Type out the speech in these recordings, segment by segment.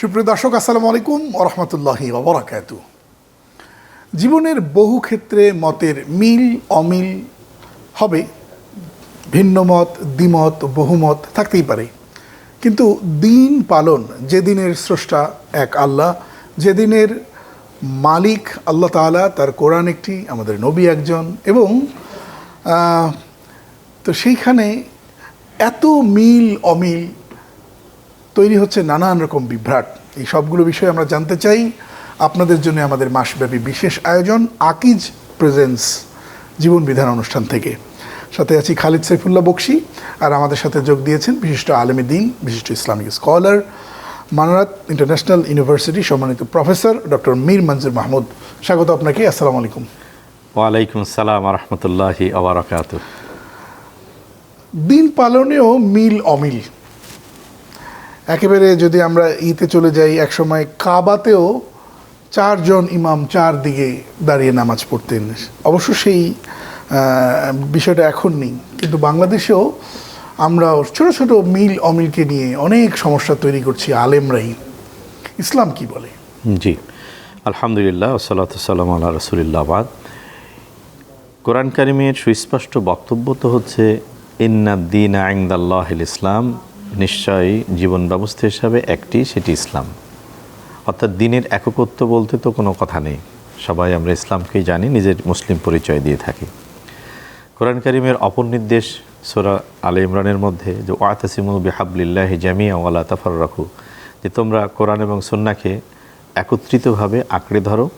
সুপ্রিয় দর্শক, আসসালামু আলাইকুম ওরহমতুল্লাহি ওবরাকাতু জীবনের বহু ক্ষেত্রে মতের মিল, অমিল হবে ভিন্ন মত, দ্বিমত, বহুমত থাকতেই পারে। কিন্তু দিন পালন যে দিনের স্রষ্টা এক আল্লাহ যে দিনের মালিক আল্লাহ তাআলা, তার কোরআন একটি, আমাদের নবী একজন এবং তো সেইখানে এত মিল অমিল তৈরি হচ্ছে নানান রকম বিভ্রাট। এই সবগুলো বিষয়ে আমরা জানতে চাই। আপনাদের জন্য আমাদের মাসব্যাপী বিশেষ আয়োজন আকিজ প্রেজেন্স জীবন বিধান অনুষ্ঠান থেকে। সাথে আছি খালিদ সাইফুল্লাহ বক্সি, আর আমাদের সাথে যোগ দিয়েছেন বিশিষ্ট আলেমী দিন, বিশিষ্ট Islamic scholar, Manarat international university সম্মানিত প্রফেসর ডক্টর মীর মঞ্জুর মাহমুদ। স্বাগত আপনাকে, আসসালামু আলাইকুম। ওয়ালাইকুম আসসালাম রহমতুল্লাহি আবরাকাত দিন পালনেও মিল অমিল। একেবারে যদি আমরা ইতে চলে যাই, একসময় কাবাতেও চারজন ইমাম চার দিকে দাঁড়িয়ে নামাজ পড়তেন। অবশ্য সেই বিষয়টা এখন নেই। কিন্তু বাংলাদেশেও আমরা ছোট ছোট মিল অমিলকে নিয়ে অনেক সমস্যা তৈরি করছি, আলেমরাই। ইসলাম কি বলে? জি। আলহামদুলিল্লাহ সাল্লাম আল্লাহ রসুলিল্লাহ বাদ। কোরআন কারিমের সুস্পষ্ট বক্তব্য তো হচ্ছে ইন্নাদ্দিন আইন্দাল্লাহ ইসলাম, নিশ্চয়ই জীবন ব্যবস্থা হিসাবে একটি, সেটি ইসলাম। অর্থাৎ দিনের এককত্ব বলতে তো কোনো কথা নেই। সবাই আমরা ইসলামকেই জানি, নিজের মুসলিম পরিচয় দিয়ে থাকি। কোরআন করিমের অপর নির্দেশ সোরা আলে ইমরানের মধ্যে যে ওয়াতাসিমুল বিহাবলিল্লাহি জামিয়া ওয়ালা তাফার রাখু যে তোমরা কোরআন এবং সন্নাকে একত্রিতভাবে আঁকড়ে ধরো,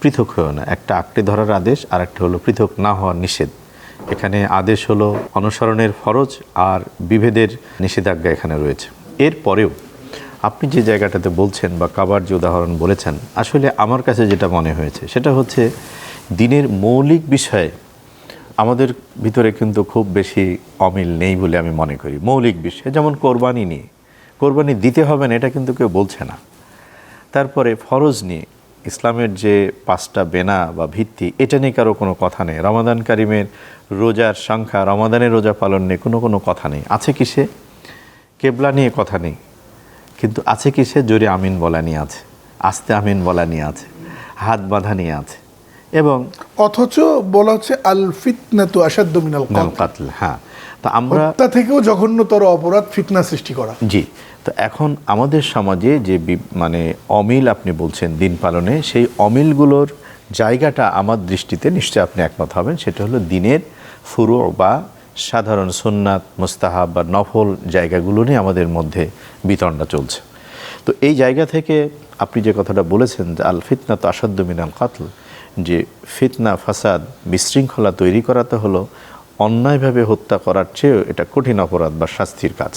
পৃথক হয়েও না। একটা আঁকড়ে ধরার আদেশ আর একটা হলো পৃথক না হওয়ার নিষেধ। এখানে আদেশ হলো অনুসরণের ফরজ আর বিভেদের নিষেধাজ্ঞা এখানে রয়েছে। এর পরেও আপনি যে জায়গাটাতে বলছেন বা কাবার যে উদাহরণ বলেছেন, আসলে আমার কাছে যেটা মনে হয়েছে সেটা হচ্ছে দিনের মৌলিক বিষয়ে আমাদের ভিতরে কিন্তু খুব বেশি অমিল নেই বলে আমি মনে করি। মৌলিক বিষয়ে, যেমন কোরবানি নিয়ে। কোরবানি দিতে হবে না, এটা কিন্তু কেউ বলছে না। তারপরে ফরজ নিয়ে ইসলামের যে পাঁচটা বেনা বা ভিত্তি এটা নিয়ে কারও কোনো কথা নেই। রমাদান কারিমের রোজার সংখ্যা রমাদানের রোজা পালন নিয়ে কোনো কোনো কথা নেই। আছে কিসে কেবলা নিয়ে কথা নেই। কিন্তু আছে কিসে জোরে আমিন বলা নিয়ে আছে। আস্তে আমিন বলা নিয়ে আছে। হাত বাঁধা নিয়ে আছে। এবং অথচ বলা হচ্ছে আল ফিতনাতু আসাদ্দ মিনাল নাম কাতল হ্যাঁ। তা আমরা হত্যা থেকেও জঘন্যতর অপরাধ ফিতনা সৃষ্টি করা। জি তো এখন আমাদের সমাজে যে মানে অমিল আপনি বলছেন দিন পালনে সেই অমিলগুলোর জায়গাটা আমার দৃষ্টিতে নিশ্চয়ই আপনি একমত হবেন। সেটা হলো দিনের ফুরু বা সাধারণ সুন্নাত মুস্তাহাব বা নফল জায়গাগুলো নিয়ে আমাদের মধ্যে বিতরণটা চলছে। তো এই জায়গা থেকে আপনি যে কথাটা বলেছেন যে আল ফিতনা তো আসাদ্দ মিনাল কাতল যে ফিতনা ফাসাদ বিশৃঙ্খলা তৈরি করাতে হলো অন্যায়ভাবে হত্যা করার চেয়েও এটা কঠিন অপরাধ বা শাস্তির কাজ।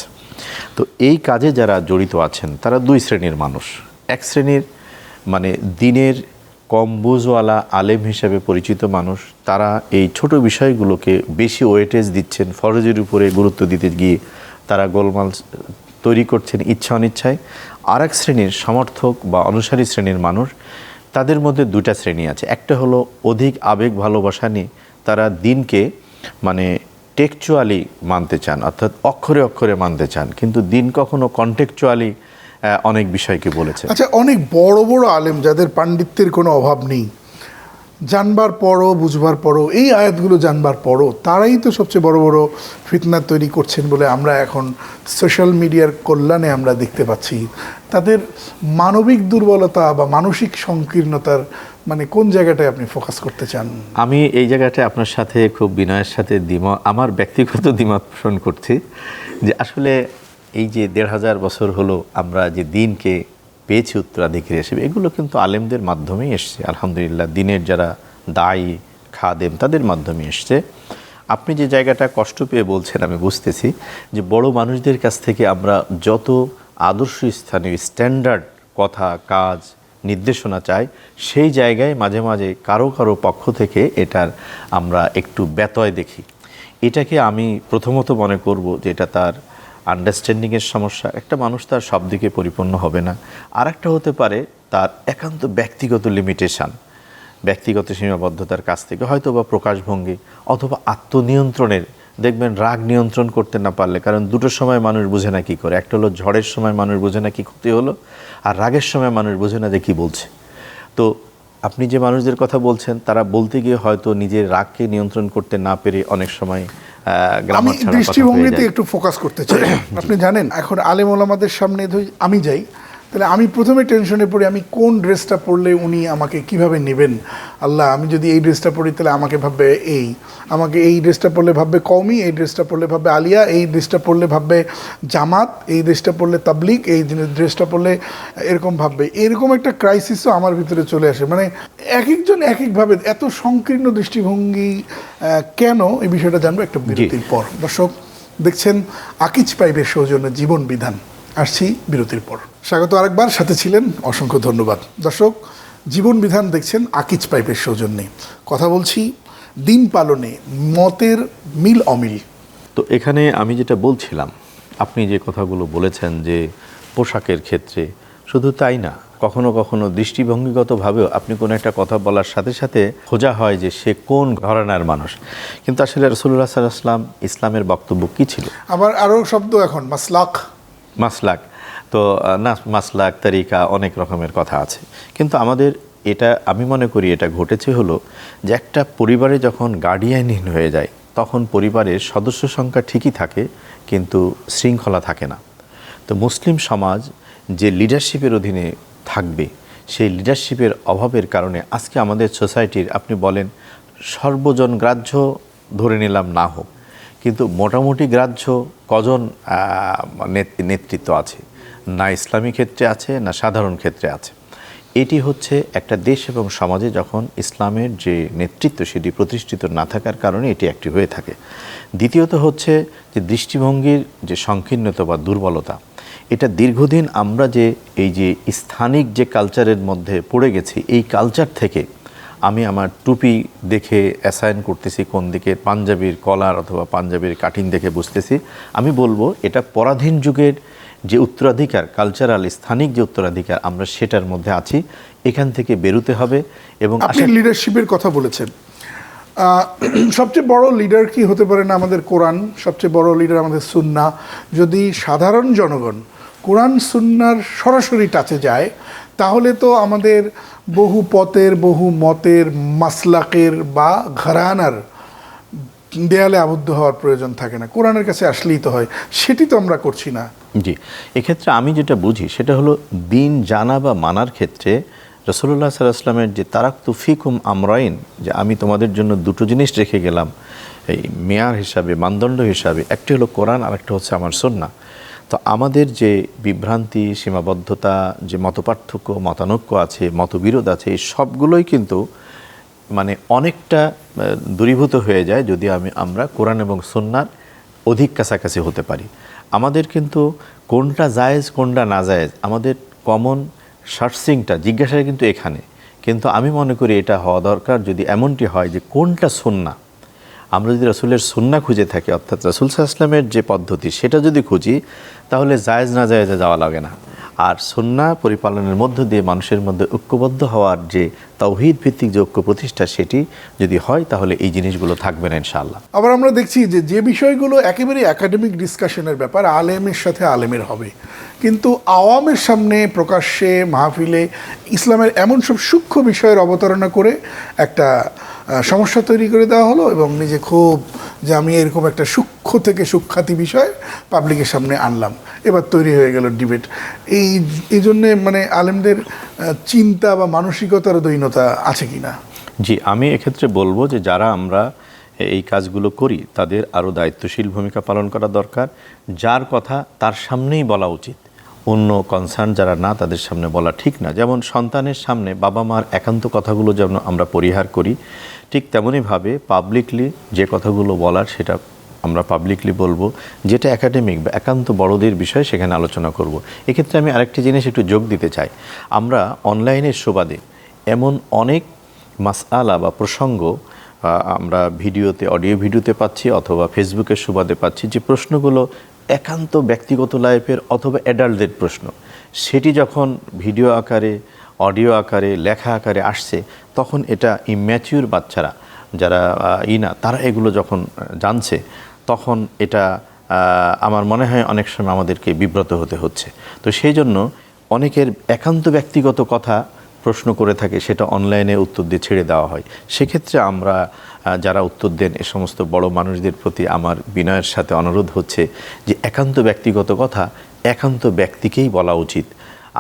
তো এই কাজে যারা জড়িত আছেন, তারা দুই শ্রেণির মানুষ। এক শ্রেণির মানে দিনের কম বুঝওয়ালা আলেম হিসেবে পরিচিত মানুষ, তারা এই ছোট বিষয়গুলোকে বেশি ওয়েটেজ দিচ্ছেন, ফরজের উপরে গুরুত্ব দিতে গিয়ে তারা গোলমাল তৈরি করছেন ইচ্ছা অনিচ্ছায়। আর এক শ্রেণির সমর্থক বা অনুসারী শ্রেণির মানুষ, তাদের মধ্যে দুটা শ্রেণি আছে। একটা হলো অধিক আবেগ ভালোবাসা নিয়ে তারা দিনকে মানে টেকচুয়ালি মানতে চান, অর্থাৎ অক্ষরে অক্ষরে মানতে চান, কিন্তু দিন কখনো কন্টেকচুয়ালি অনেক বিষয়কে বলেছে। আচ্ছা অনেক বড় বড় আলেম যাদের পাণ্ডিত্যের কোনো অভাব নেই, জানবার পরও, বুঝবার পরও, এই আয়াতগুলো জানবার পরও, তারাই তো সবচেয়ে বড় বড় ফিতনা তৈরি করছেন বলে আমরা এখন সোশ্যাল মিডিয়ার কল্যাণে আমরা দেখতে পাচ্ছি। তাদের মানবিক দুর্বলতা বা মানসিক সংকীর্ণতার মানে কোন জায়গাটায় আপনি ফোকাস করতে চান? আমি এই জায়গাটায় আপনার সাথে খুব বিনয়ের সাথে দ্বিমত, আমার ব্যক্তিগত দ্বিমত পোষণ করছি যে আসলে এই যে দেড় হাজার বছর হলো আমরা যে দিনকে পেয়েছি উত্তরাধিকারী হিসেবে, এগুলো কিন্তু আলেমদের মাধ্যমেই এসছে। আলহামদুলিল্লাহ, দিনের যারা দায়ী, খাদেম, তাদের মাধ্যমে এসছে। আপনি যে জায়গাটা কষ্ট পেয়ে বলছেন, আমি বুঝতেছি যে বড় মানুষদের কাছ থেকে আমরা যত আদর্শ স্থানীয় স্ট্যান্ডার্ড কথা, কাজ নির্দেশনা চাই, সেই জায়গায় মাঝে মাঝে কারও কারও পক্ষ থেকে এটার আমরা একটু ব্যতয় দেখি। এটাকে আমি প্রথমত মনে করব যে এটা তার আন্ডারস্ট্যান্ডিংয়ের সমস্যা। একটা মানুষ তার সব দিকে পরিপূর্ণ হবে না। আর একটা হতে পারে তার একান্ত ব্যক্তিগত লিমিটেশন ব্যক্তিগত সীমাবদ্ধতার কাছ থেকে হয়তো বা প্রকাশভঙ্গি অথবা আত্মনিয়ন্ত্রণের দেখবেন রাগ নিয়ন্ত্রণ করতে না পারলে কারণ দুটোর সময় মানুষ বুঝে না কি করে। একটা হলো ঝড়ের সময় মানুষ বুঝে না কি ক্ষতি হলো আর রাগের সময় মানুষ বুঝে না যে কি বলছে। তো আপনি যে মানুষদের কথা বলছেন তারা বলতে গিয়ে হয়তো নিজের রাগকে নিয়ন্ত্রণ করতে না পেরে অনেক সময় আহ, আমি দৃষ্টিভঙ্গিতে একটু ফোকাস করতে চাই। আপনি জানেন এখন আলেম ওলামাদের সামনে ধরি আমি যাই তাহলে আমি প্রথমে টেনশনে পড়ি আমি কোন ড্রেসটা পরলে উনি আমাকে কীভাবে নেবেন? আল্লাহ আমি যদি এই ড্রেসটা পরি তাহলে আমাকে ভাববে এই। আমাকে এই ড্রেসটা পরলে ভাববে কওমি এই ড্রেসটা পরলে ভাববে আলিয়া এই ড্রেসটা পরলে ভাববে জামাত এই ড্রেসটা পরলে তাবলিক এই ড্রেসটা পরলে এরকম ভাববে। এরকম একটা ক্রাইসিসও আমার ভিতরে চলে আসে। মানে এক একজন এক একভাবে এত সংকীর্ণ দৃষ্টিভঙ্গি কেন? এই বিষয়টা জানব একটা বিরতির পর। দর্শক দেখছেন আকিজ পাইবের সৌজন্য জীবন বিধান। আসছি বিরতির পর। স্বাগত আরেকবার সাথে ছিলেন অসংখ্য ধন্যবাদ। দর্শক জীবন বিধান দেখছেন আকিজ পাইপের সৌজন্যে। কথা বলছি দিন পালনে মতের মিল অমিল। তো এখানে আমি যেটা বলছিলাম আপনি যে কথাগুলো বলেছেন যে পোশাকের ক্ষেত্রে শুধু তাই না কখনো কখনো দৃষ্টিভঙ্গিগতভাবেও আপনি কোনো একটা কথা বলার সাথে সাথে খোঁজা হয় যে সে কোন ঘরানার মানুষ। কিন্তু আসলে রসুল্লাহ সাল্লাম ইসলামের বক্তব্য কী ছিল? আবার আরও শব্দ এখন মাসলাক মাসলাক। তো না, মাসলাক, তারিকা অনেক রকমের কথা আছে। কিন্তু আমাদের এটা, আমি মনে করি এটা ঘটেছে হলো যে একটা পরিবারে যখন গার্ডিয়ানহীন হয়ে যায়, তখন পরিবারের সদস্য সংখ্যা ঠিকই থাকে, কিন্তু শৃঙ্খলা থাকে না। তো মুসলিম সমাজ যে লিডারশিপের অধীনে থাকবে, সেই লিডারশিপের অভাবের কারণে আজকে আমাদের সোসাইটির আপনি বলেন, সর্বজন গ্রাহ্য ধরে নিলাম না হোক। কিন্তু মোটামুটি গ্রাহ্য কজন নেতৃত্ব আছে? না ইসলামী ক্ষেত্রে আছে, না সাধারণ ক্ষেত্রে আছে। এটি হচ্ছে একটা দেশ এবং সমাজে যখন ইসলামের যে নেতৃত্ব সেটি প্রতিষ্ঠিত না থাকার কারণে এটি একটি হয়ে থাকে। দ্বিতীয়ত হচ্ছে যে দৃষ্টিভঙ্গির যে সংকীর্ণতা বা দুর্বলতা, এটা দীর্ঘদিন আমরা যে এই যে স্থানিক যে কালচারের মধ্যে পড়ে গেছি, এই কালচার থেকে আমি আমার টুপি দেখে অ্যাসাইন করতেছি কোন দিকে পাঞ্জাবির কলার অথবা পাঞ্জাবির কাটিং দেখে বুঝতেছি। আমি বলব এটা পরাধীন যুগের যে উত্তরাধিকার কালচারাল স্থানিক যে উত্তরাধিকার আমরা সেটার মধ্যে আছি। এখান থেকে বেরোতে হবে এবং আপনি লিডারশিপের কথা বলেছেন। সবচেয়ে বড় লিডার কি হতে পারে না আমাদের কোরআন? সবচেয়ে বড় লিডার আমাদের সুন্না যদি সাধারণ জনগণ কোরআন সুন্নার সরাসরি টাচে যায়, তাহলে তো আমাদের বহু পথের, বহু মতের, মাসলাকের বা ঘরানার দেয়ালে আবদ্ধ হওয়ার প্রয়োজন থাকে না। কোরআনের কাছে আসলেই তো হয়। সেটি তো আমরা করছি না। জি। এক্ষেত্রে আমি যেটা বুঝি, সেটা হলো দিন জানা বা মানার ক্ষেত্রে রসুল্লাহ সাল্লাহ আসলামের যে তারাক তুফিকুম আমরাইন, যে আমি তোমাদের জন্য দুটো জিনিস রেখে গেলাম, এই মেয়ার হিসাবে, মানদণ্ড হিসাবে, একটি হলো কোরআন আর একটা হচ্ছে আমার সন্না তো আমাদের যে বিভ্রান্তি, সীমাবদ্ধতা, যে মতপার্থক্য, মতানৈক্য আছে, মতবিরোধ আছে, এই সবগুলোই কিন্তু মানে অনেকটা দূরীভূত হয়ে যায় যদি আমি, আমরা কোরআন এবং সন্ন্যার অধিক কাছাকাছি হতে পারি। আমাদের কিন্তু কোনটা জায়েজ, কোনটা না জায়েজ, আমাদের কমন সার্চিংটা, জিজ্ঞাসাটা কিন্তু এখানে। কিন্তু আমি মনে করি এটা হওয়া দরকার যদি এমনটি হয় যে কোনটা সন্না আমরা যদি রসুলের সুন্না খুঁজে থাকি, অর্থাৎ রসুল সাল্লামের যে পদ্ধতি, সেটা যদি খুঁজি, তাহলে জায়জ না জায়েজে যাওয়া লাগে না। আর সুন্না পরিপালনের মধ্য দিয়ে মানুষের মধ্যে ঐক্যবদ্ধ হওয়ার যে তৌহিদ ভিত্তিক যোগ্য প্রতিষ্ঠা সেটি যদি হয়, তাহলে এই জিনিসগুলো থাকবে না ইনশাআল্লাহ। আবার আমরা দেখছি যে যে বিষয়গুলো একেবারে একাডেমিক ডিসকাশনের ব্যাপার, আলেমের সাথে আলেমের হবে। কিন্তু আওয়ামের সামনে প্রকাশ্যে, মাহফিলে ইসলামের এমন সব সূক্ষ্ম বিষয়ের অবতারণা করে একটা সমস্যা তৈরি করে দেওয়া হলো এবং নিজে খুব, যে আমি এরকম একটা সূক্ষ্ম থেকে সুখ্যাতি বিষয় পাবলিকের সামনে আনলাম। এবার তৈরি হয়ে গেল ডিবেট এই এই জন্যে মানে আলেমদের চিন্তা বা মানসিকতার দৈনতা আছে কি না? জি, আমি এক্ষেত্রে বলব যে যারা আমরা এই কাজগুলো করি, তাদের আরও দায়িত্বশীল ভূমিকা পালন করা দরকার। যার কথা তার সামনেই বলা উচিত। অন্য কনসার্ন যারা না, তাদের সামনে বলা ঠিক না। যেমন সন্তানের সামনে বাবা মার একান্ত কথাগুলো যেন আমরা পরিহার করি, ঠিক তেমনইভাবে পাবলিকলি যে কথাগুলো বলার, সেটা আমরা পাবলিকলি বলব, যেটা একাডেমিক বা একান্ত বড়দের বিষয় সেখানে আলোচনা করব। এক্ষেত্রে আমি আরেকটি জিনিস একটু যোগ দিতে চাই। আমরা অনলাইনের সুবাদে এমন অনেক মাসআলা বা প্রসঙ্গ আমরা ভিডিওতে অডিও ভিডিওতে পাচ্ছি অথবা ফেসবুকের সুবাদে পাচ্ছি যে প্রশ্নগুলো একান্ত ব্যক্তিগত লাইফের অথবা অ্যাডাল্টদের প্রশ্ন। সেটি যখন ভিডিও আকারে অডিও আকারে, লেখা আকারে আসছে, তখন এটা ইম্যাচিউর বাচ্চারা, যারা ই না, তারা এগুলো যখন জানছে তখন এটা আমার মনে হয় অনেক সময় আমাদেরকে বিব্রত হতে হচ্ছে। তো সেই জন্য অনেকের একান্ত ব্যক্তিগত কথা প্রশ্ন করে থাকে সেটা অনলাইনে উত্তর দিয়ে ছেড়ে দেওয়া হয়। সেক্ষেত্রে আমরা যারা উত্তর দেন এ সমস্ত বড় মানুষদের প্রতি আমার বিনয়ের সাথে অনুরোধ হচ্ছে যে একান্ত ব্যক্তিগত কথা একান্ত ব্যক্তিকেই বলা উচিত।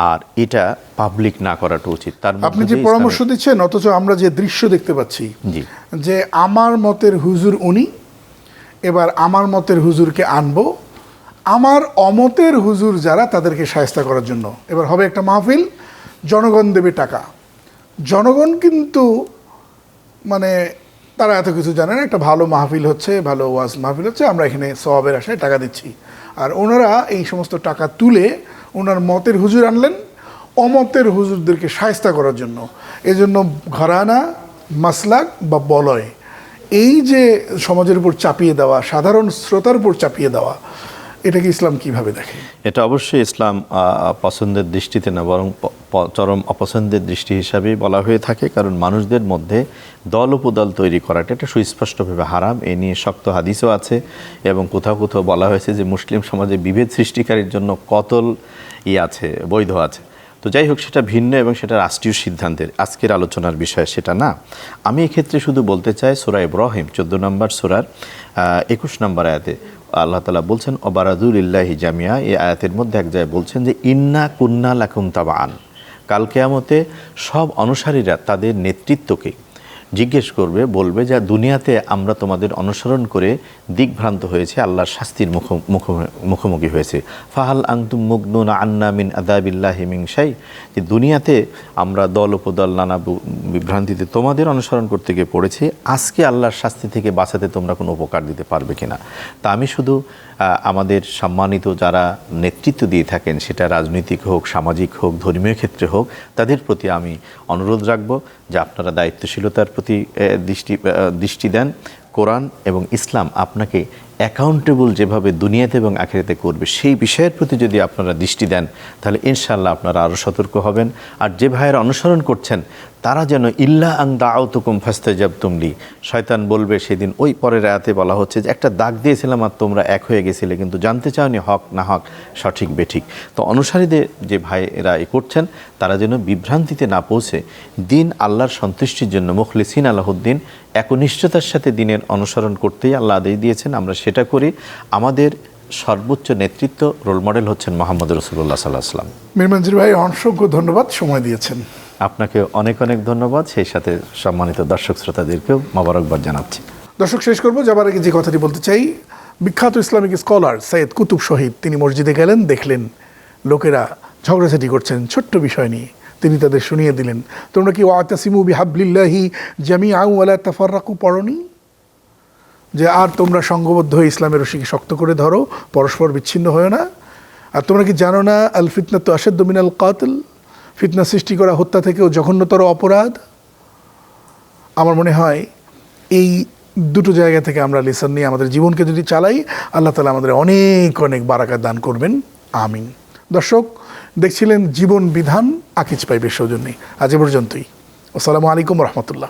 আর এটা পাবলিক না করাটা উচিত। তার আপনি যে পরামর্শ দিচ্ছেন অথচ আমরা যে দৃশ্য দেখতে পাচ্ছি যে আমার মতের হুজুর উনি এবার আমার মতের হুজুরকে আনব। আমার অমতের হুজুর যারা, তাদেরকে সায়স্তা করার জন্য। এবার হবে একটা মাহফিল, জনগণ দেবে টাকা। জনগণ কিন্তু মানে তারা এত কিছু জানে না, একটা ভালো মাহফিল হচ্ছে, ভালো ওয়াজ মাহফিল হচ্ছে, আমরা এখানে সবাবের আশায় টাকা দিচ্ছি। আর ওনারা এই সমস্ত টাকা তুলে ওনার মতের হুজুর আনলেন, অমতের হুজুরদেরকে সায়স্তা করার জন্য। এজন্য ঘরানা, মাসলাক বা বলয়। এই যে সমাজের উপর চাপিয়ে দেওয়া, সাধারণ শ্রোতার উপর চাপিয়ে দেওয়া এটাকে ইসলাম কীভাবে দেখে? এটা অবশ্যই ইসলাম পছন্দের দৃষ্টিতে না, বরং চরম অপছন্দের দৃষ্টি হিসাবেই বলা হয়ে থাকে। কারণ মানুষদের মধ্যে দল উপদল তৈরি করাটা এটা সুস্পষ্টভাবে হারাম। এ নিয়ে শক্ত হাদিসও আছে এবং কোথাও কোথাও বলা হয়েছে যে, মুসলিম সমাজে বিভেদ সৃষ্টিকারীর জন্য কতল ই আছে, বৈধ আছে। তো যাই হোক, সেটা ভিন্ন এবং সেটা রাষ্ট্রীয় সিদ্ধান্তের। আজকের আলোচনার বিষয় সেটা না। আমি এক্ষেত্রে শুধু বলতে চাই, সুরা ইব্রাহিম, চোদ্দ নম্বর সুরার একুশ নম্বর আয়াতে আল্লাহ তালা বলছেন ওবারাদুল ইল্লাহি জামিয়া এই আয়াতের মধ্যে এক জায়গায় বলছেন যে, ইন্না কুন্না লাকুম তাবান কাল কেয়ামতে সব অনুসারীরা তাদের নেতৃত্বকে জিজ্ঞেস করবে, বলবে যে দুনিয়াতে আমরা তোমাদের অনুসরণ করে দিকভ্রান্ত হয়েছে, আল্লাহর শাস্তির মুখ, মুখ- মুখোমুখি হয়েছে। ফাহাল আংতুম মুগনুন আন্না মিন আদাবিল্লাহ মিং শাই। যে দুনিয়াতে আমরা দল, উপদল, নানা বিভ্রান্তিতে তোমাদের অনুসরণ করতে গিয়ে পড়েছি, আজকে আল্লাহর শাস্তি থেকে বাঁচাতে তোমরা কোনো উপকার দিতে পারবে কিনা? তা আমি শুধু আমাদের সম্মানিত যারা নেতৃত্ব দিয়ে থাকেন, সেটা রাজনৈতিক হোক, সামাজিক হোক, ধর্মীয় ক্ষেত্রে হোক, তাদের প্রতি আমি অনুরোধ রাখব যে আপনারা দায়িত্বশীলতার প্রতি দৃষ্টি দৃষ্টি দেন। কোরআন এবং ইসলাম আপনাকে অ্যাকাউন্টেবল যেভাবে দুনিয়াতে এবং আখেরাতে করবে, সেই বিষয়ের প্রতি যদি আপনারা দৃষ্টি দেন, তাহলে ইনশাল্লাহ আপনারা আরও সতর্ক হবেন। আর যে ভাইয়ের অনুসরণ করছেন তারা যেন, ইল্লা আং দাউতুকুম ফাস্তাজাব তুমলি শয়তান বলবে সেদিন, ওই পরের আয়াতে বলা হচ্ছে যে, একটা দাগ দিয়েছিলাম আর তোমরা এক হয়ে গেছিলে, কিন্তু জানতে চাওনি হক না হক, সঠিক বেঠিক। তো অনুসারীদের যে ভাইয়েরা এ করছেন, তারা যেন বিভ্রান্তিতে না পৌঁছে। দিন আল্লাহর সন্তুষ্টির জন্য, মুখলিসিন আলাহউদ্দিন একনিষ্ঠতার সাথে দিনের অনুসরণ করতেই আল্লাহ আদেশ দিয়েছেন, আমরা সেটা করি। আমাদের সর্বোচ্চ নেতৃত্ব রোল মডেল হচ্ছেন মোহাম্মদ রসুল্লাহ সাল্লাহ আসলাম মীর ভাই, অসংখ্য ধন্যবাদ, সময় দিয়েছেন। আপনাকে অনেক অনেক ধন্যবাদ। সেই সাথে সম্মানিত দর্শক শ্রোতাদেরকেও মোবারকবাদ জানাচ্ছি। দর্শক, শেষ করব। যাবার আগে যে কথাটি বলতে চাই, বিখ্যাত ইসলামিক স্কলার সৈয়দ কুতুব শহীদ, তিনি মসজিদে গেলেন, দেখলেন লোকেরা ঝগড়াঝাটি করছেন, ছোট্ট বিষয় নিয়ে তিনি তাদের শুনিয়ে দিলেন। তোমরা কি ওয়াতাসিমু বিহাবলিল্লাহি জামি আউ আলা তাফাররাকু পড়নি? যে আর তোমরা সঙ্গবদ্ধ হয়ে ইসলামের রশিকে শক্ত করে ধরো, পরস্পর বিচ্ছিন্ন হয়েও না। আর তোমরা কি জানো না, আল ফিতনা তো আসাদ্দ মিনাল কাতল? ফিতনা সৃষ্টি করা, হত্যা থেকেও জঘন্যতর অপরাধ। আমার মনে হয় এই দুটো জায়গা থেকে আমরা লেসন নিয়ে আমাদের জীবনকে যদি চালাই, আল্লাহ তালা আমাদের অনেক অনেক বারাকাত দান করবেন। আমিন। দর্শক, দেখছিলেন জীবন বিধান, আকিজ পাইবে সৌজন্যে। আজ এ পর্যন্তই। আসসালামু আলাইকুম রহমতুল্লাহ।